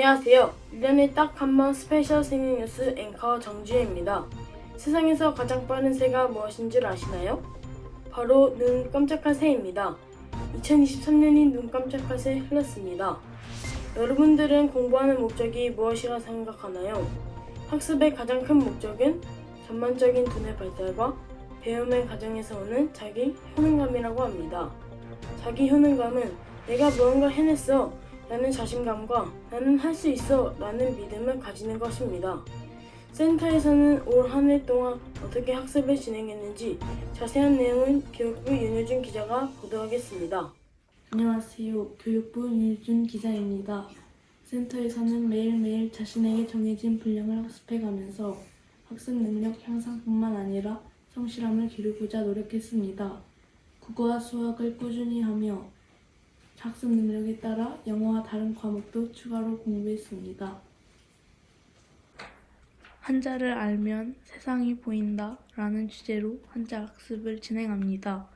안녕하세요. 1년에 딱 한 번 스페셜 스닝 뉴스 앵커 정지혜입니다. 세상에서 가장 빠른 새가 무엇인 줄 아시나요? 바로 눈 깜짝할 새입니다. 2023년이 눈 깜짝할 새 흘렀습니다. 여러분들은 공부하는 목적이 무엇이라 생각하나요? 학습의 가장 큰 목적은 전반적인 두뇌 발달과 배움의 과정에서 오는 자기 효능감이라고 합니다. 자기 효능감은 내가 무언가 해냈어 라는 자신감과 나는 할 수 있어 라는 믿음을 가지는 것입니다. 센터에서는 올 한 해 동안 어떻게 학습을 진행했는지 자세한 내용은 교육부 윤효준 기자가 보도하겠습니다. 안녕하세요. 교육부 윤효준 기자입니다. 센터에서는 매일매일 자신에게 정해진 분량을 학습해가면서 학습 능력 향상뿐만 아니라 성실함을 기르고자 노력했습니다. 국어와 수학을 꾸준히 하며 학습 능력에 따라 영어와 다른 과목도 추가로 공부했습니다. 한자를 알면 세상이 보인다 라는 주제로 한자 학습을 진행합니다.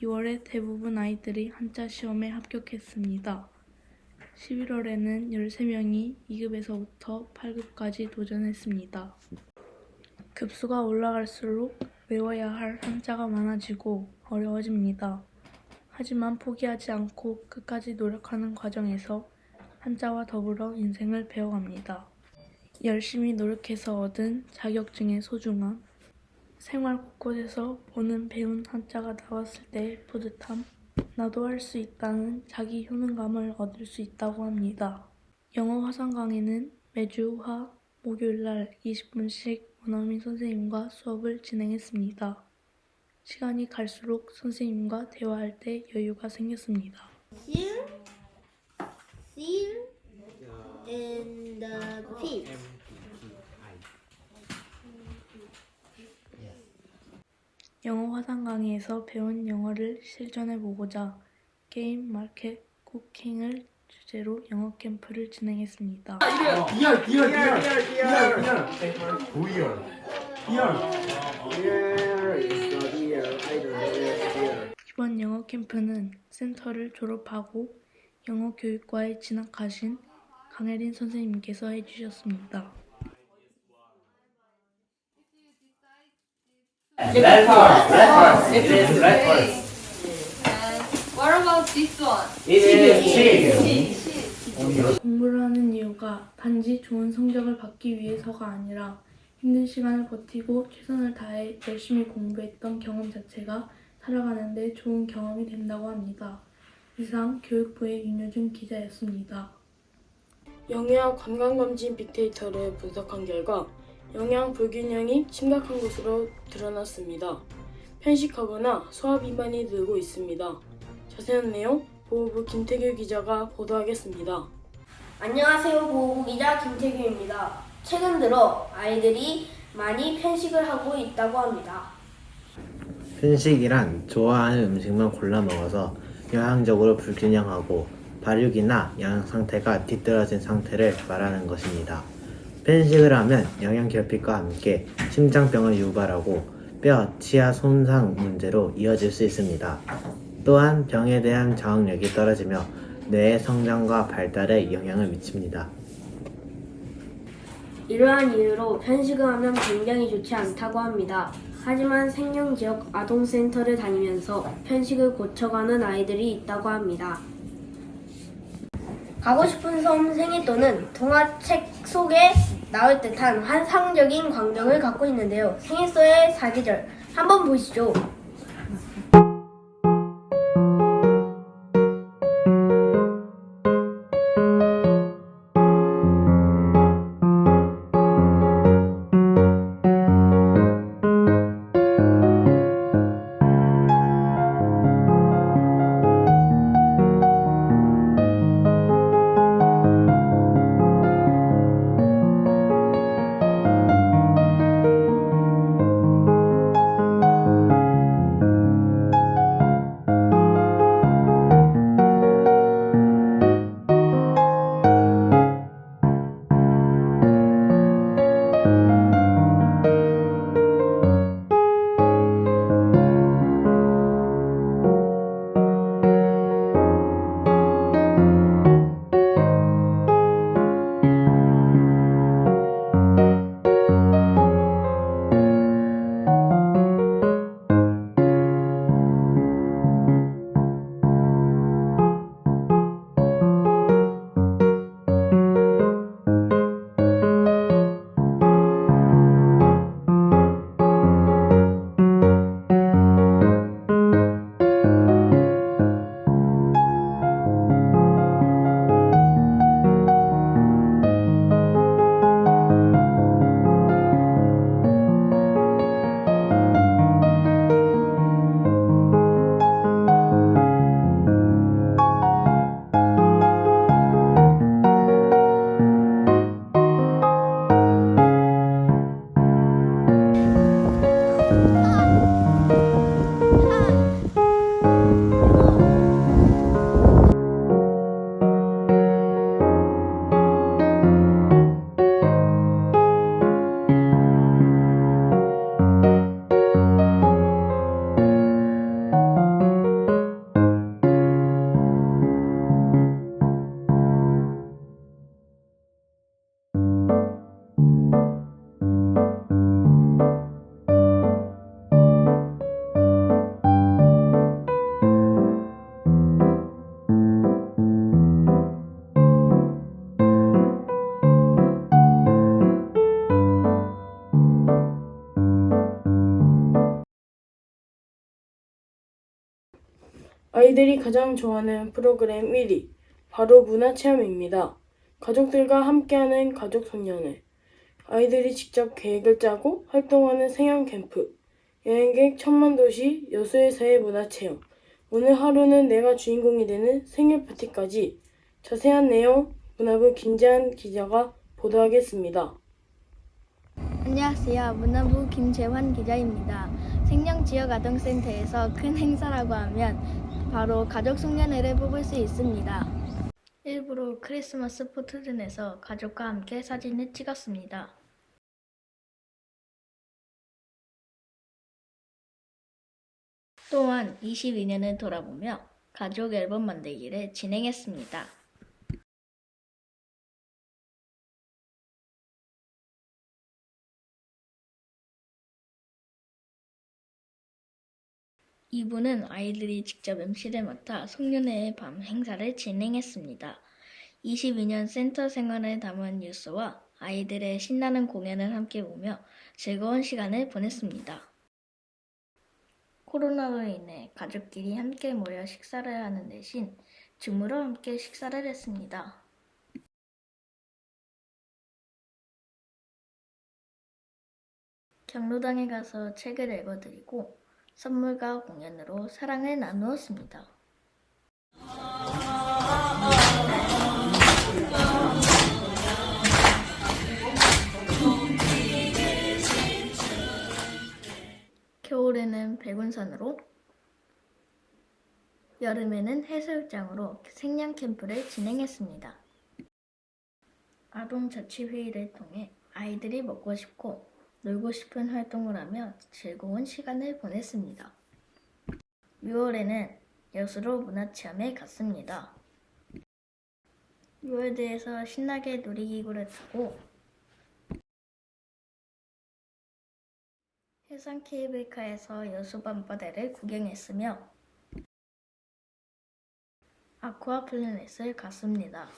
2월에 대부분 아이들이 한자 시험에 합격했습니다. 11월에는 13명이 2급에서부터 8급까지 도전했습니다. 급수가 올라갈수록 외워야 할 한자가 많아지고 어려워집니다. 하지만 포기하지 않고 끝까지 노력하는 과정에서 한자와 더불어 인생을 배워갑니다. 열심히 노력해서 얻은 자격증의 소중함, 생활 곳곳에서 보는 배운 한자가 나왔을 때의 뿌듯함, 나도 할 수 있다는 자기 효능감을 얻을 수 있다고 합니다. 영어 화상 강의는 매주 화, 목요일날 20분씩 원어민 선생님과 수업을 진행했습니다. 시간이 갈수록 선생님과 대화할 때 여유가 생겼습니다. seal, seal, and the fish. 영어 화상 강의에서 배운 영어를 실전해 보고자 게임, 마켓, 쿠킹을 주제로 영어 캠프를 진행했습니다. 비열 비열 비열 비열 비열 보이열 비열 캠프는 센터를 졸업하고 영어 교육과에 진학하신 강혜린 선생님께서 해주셨습니다. 공부를 하는 이유가 단지 좋은 성적을 받기 위해서가 아니라 힘든 시간을 버티고 최선을 다해 열심히 공부했던 경험 자체가 살아가는데 좋은 경험이 된다고 합니다. 이상 교육부의 윤효준 기자였습니다. 영양 건강검진 빅데이터를 분석한 결과 영양 불균형이 심각한 것으로 드러났습니다. 편식하거나 소화 비만이 늘고 있습니다. 자세한 내용 보호부 김태규 기자가 보도하겠습니다. 안녕하세요. 보호부 기자 김태규입니다. 최근 들어 아이들이 많이 편식을 하고 있다고 합니다. 편식이란 좋아하는 음식만 골라 먹어서 영양적으로 불균형하고 발육이나 영양 상태가 뒤떨어진 상태를 말하는 것입니다. 편식을 하면 영양 결핍과 함께 심장병을 유발하고 뼈, 치아 손상 문제로 이어질 수 있습니다. 또한 병에 대한 저항력이 떨어지며 뇌의 성장과 발달에 영향을 미칩니다. 이러한 이유로 편식을 하면 굉장히 좋지 않다고 합니다. 하지만 생명지역 아동센터를 다니면서 편식을 고쳐가는 아이들이 있다고 합니다. 가고 싶은 섬 생애또는 동화책 속에 나올 듯한 환상적인 광경을 갖고 있는데요. 생애소의 사계절 한번 보시죠. 아이들이 가장 좋아하는 프로그램 1위, 바로 문화체험입니다. 가족들과 함께하는 가족 송년회, 아이들이 직접 계획을 짜고 활동하는 생활 캠프, 여행객 천만 도시 여수에서의 문화체험, 오늘 하루는 내가 주인공이 되는 생일 파티까지 자세한 내용 문화부 김재한 기자가 보도하겠습니다. 안녕하세요. 문화부 김재환 기자입니다. 생명지역 아동센터에서 큰 행사라고 하면 바로 가족 송년회를 뽑을 수 있습니다. 일부러 크리스마스 포토존에서 가족과 함께 사진을 찍었습니다. 또한 22년을 돌아보며 가족 앨범 만들기를 진행했습니다. 이분은 아이들이 직접 MC를 맡아 송년회의 밤 행사를 진행했습니다. 22년 센터 생활을 담은 뉴스와 아이들의 신나는 공연을 함께 보며 즐거운 시간을 보냈습니다. 코로나로 인해 가족끼리 함께 모여 식사를 하는 대신 줌으로 함께 식사를 했습니다. 경로당에 가서 책을 읽어드리고 선물과 공연으로 사랑을 나누었습니다. 겨울에는 백운산으로, 여름에는 해수욕장으로 생량 캠프를 진행했습니다. 아동 자치회의를 통해 아이들이 먹고 싶고 놀고 싶은 활동을 하며 즐거운 시간을 보냈습니다. 6월에는 여수로 문화체험에 갔습니다. 월드에서 신나게 놀이기구를 타고 해상 케이블카에서 여수 밤바다를 구경했으며 아쿠아 플래넷을 갔습니다.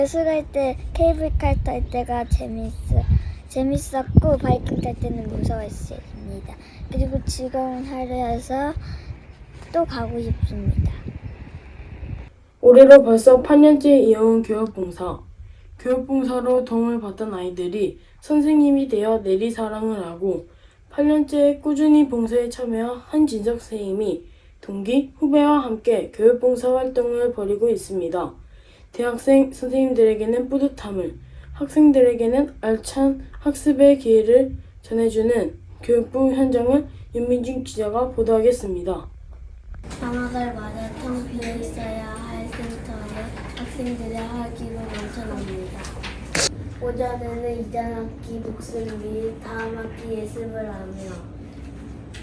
여수 갈 때 케이블카 탈 때가 재밌어 재밌었고 바이킹 탈 때는 무서웠습니다. 그리고 즐거운 하루여서 또 가고 싶습니다. 올해로 벌써 8년째 이어온 교육봉사. 교육봉사로 도움을 받던 아이들이 선생님이 되어 내리사랑을 하고 8년째 꾸준히 봉사에 참여한 한진석 선생님이 동기, 후배와 함께 교육봉사 활동을 벌이고 있습니다. 대학생 선생님들에게는 뿌듯함을, 학생들에게는 알찬 학습의 기회를 전해주는 교육부 현장을 윤민준 기자가 보도하겠습니다. 방학을마다 텅 비어 있어야 할 센터에 학생들의 활기가 넘쳐납니다. 오전에는 이전 학기 복습 및 다음 학기 예습을 하며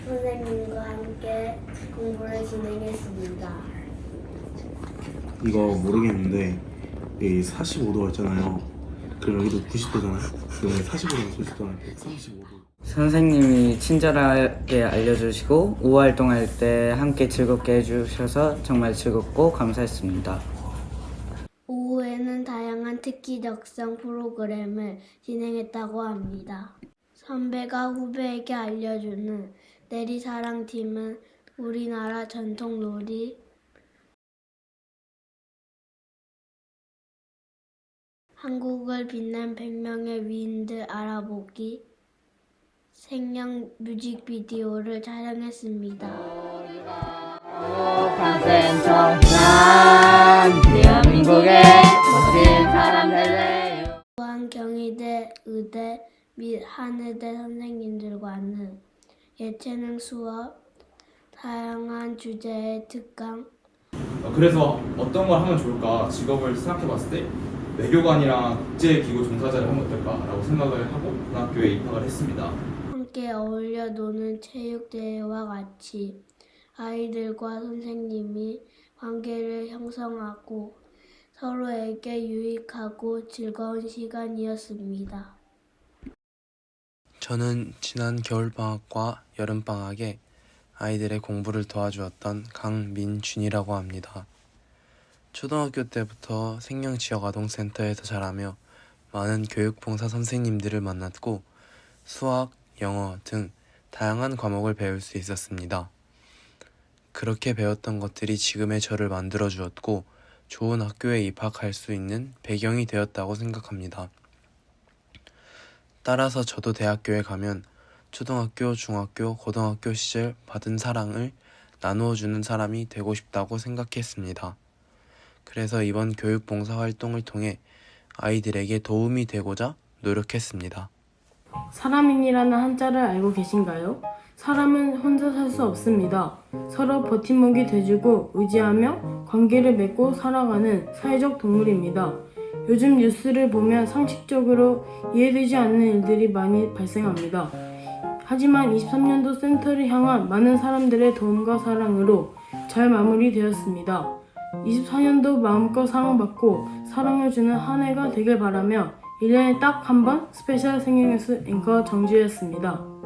선생님과 함께 공부를 진행했습니다. 이거 모르겠는데 이 45도 있잖아요. 그럼 여기도 90도잖아요. 그러면 45도랑 90도랑 135도. 선생님이 친절하게 알려주시고 오후 활동할 때 함께 즐겁게 해주셔서 정말 즐겁고 감사했습니다. 오후에는 다양한 특기 적성 프로그램을 진행했다고 합니다. 선배가 후배에게 알려주는 내리사랑팀은 우리나라 전통 놀이, 한국을 빛낸 100명의 위인들 알아보기, 생명 뮤직비디오를 촬영했습니다. 또한 경희대, 의대 및 한의대 선생님들과는 예체능 수업, 다양한 주제의 특강, 어, 그래서 어떤 걸 하면 좋을까 직업을 생각해 봤을 때 외교관이랑 국제기구 종사자를 하면 어떨까라고 생각을 하고 고등학교에 입학을 했습니다. 함께 어울려 노는 체육대회와 같이 아이들과 선생님이 관계를 형성하고 서로에게 유익하고 즐거운 시간이었습니다. 저는 지난 겨울방학과 여름방학에 아이들의 공부를 도와주었던 강민준이라고 합니다. 초등학교 때부터 생명지역 아동센터에서 자라며 많은 교육봉사 선생님들을 만났고 수학, 영어 등 다양한 과목을 배울 수 있었습니다. 그렇게 배웠던 것들이 지금의 저를 만들어 주었고 좋은 학교에 입학할 수 있는 배경이 되었다고 생각합니다. 따라서 저도 대학교에 가면 초등학교, 중학교, 고등학교 시절 받은 사랑을 나누어 주는 사람이 되고 싶다고 생각했습니다. 그래서 이번 교육봉사 활동을 통해 아이들에게 도움이 되고자 노력했습니다. 사람인이라는 한자를 알고 계신가요? 사람은 혼자 살 수 없습니다. 서로 버팀목이 돼주고 의지하며 관계를 맺고 살아가는 사회적 동물입니다. 요즘 뉴스를 보면 상식적으로 이해되지 않는 일들이 많이 발생합니다. 하지만 23년도 센터를 향한 많은 사람들의 도움과 사랑으로 잘 마무리되었습니다. 24년도 마음껏 사랑받고 사랑을 주는 한 해가 되길 바라며 1년에 딱 한 번 스페셜 생일뉴스 앵커 정지였습니다.